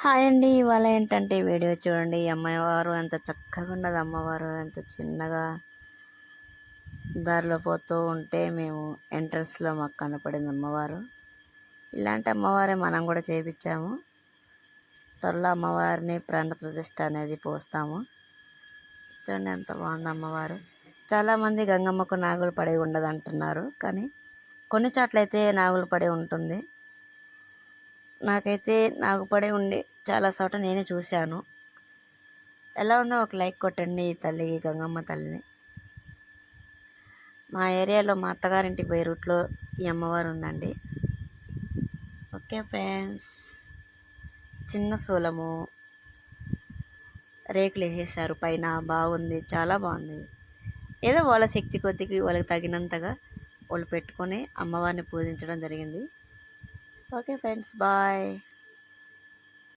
Hi అండి. ఇవాళ ఏంటంటే ఈ వీడియో చూడండి. అమ్మవారు ఎంత చక్కగా ఉన్నది. అమ్మవారు ఎంత చిన్నగా దారిలో పోతూ ఉంటే మేము ఎంట్రన్స్లో మాకు కనపడింది అమ్మవారు ఇలాంటి అమ్మవారే మనం కూడా చేపించాము. త్వరలో అమ్మవారిని ప్రాణ ప్రతిష్ట అనేది పోస్తాము. చూడండి ఎంత బాగుంది అమ్మవారు చాలామంది గంగమ్మకు నాగులు పడి ఉండదు అంటున్నారు కానీ కొన్ని చోట్లయితే నాగులు పడి ఉంటుంది. నాకైతే నాకు పడే ఉండి చాలా చోట నేనే చూశాను. ఎలా ఉందో ఒక లైక్ కొట్టండి ఈ తల్లి గంగమ్మ తల్లిని. మా ఏరియాలో మా అత్తగారింటికి పోయే రూట్లో ఈ అమ్మవారు ఉందండి. ఓకే ఫ్రెండ్స్ చిన్న శూలము రేకులు వేసేసారు పైన బాగుంది చాలా బాగుంది. ఏదో వాళ్ళ శక్తి కొద్దికి వాళ్ళకి తగినంతగా వాళ్ళు పెట్టుకొని అమ్మవారిని పూజించడం జరిగింది. Okay friends bye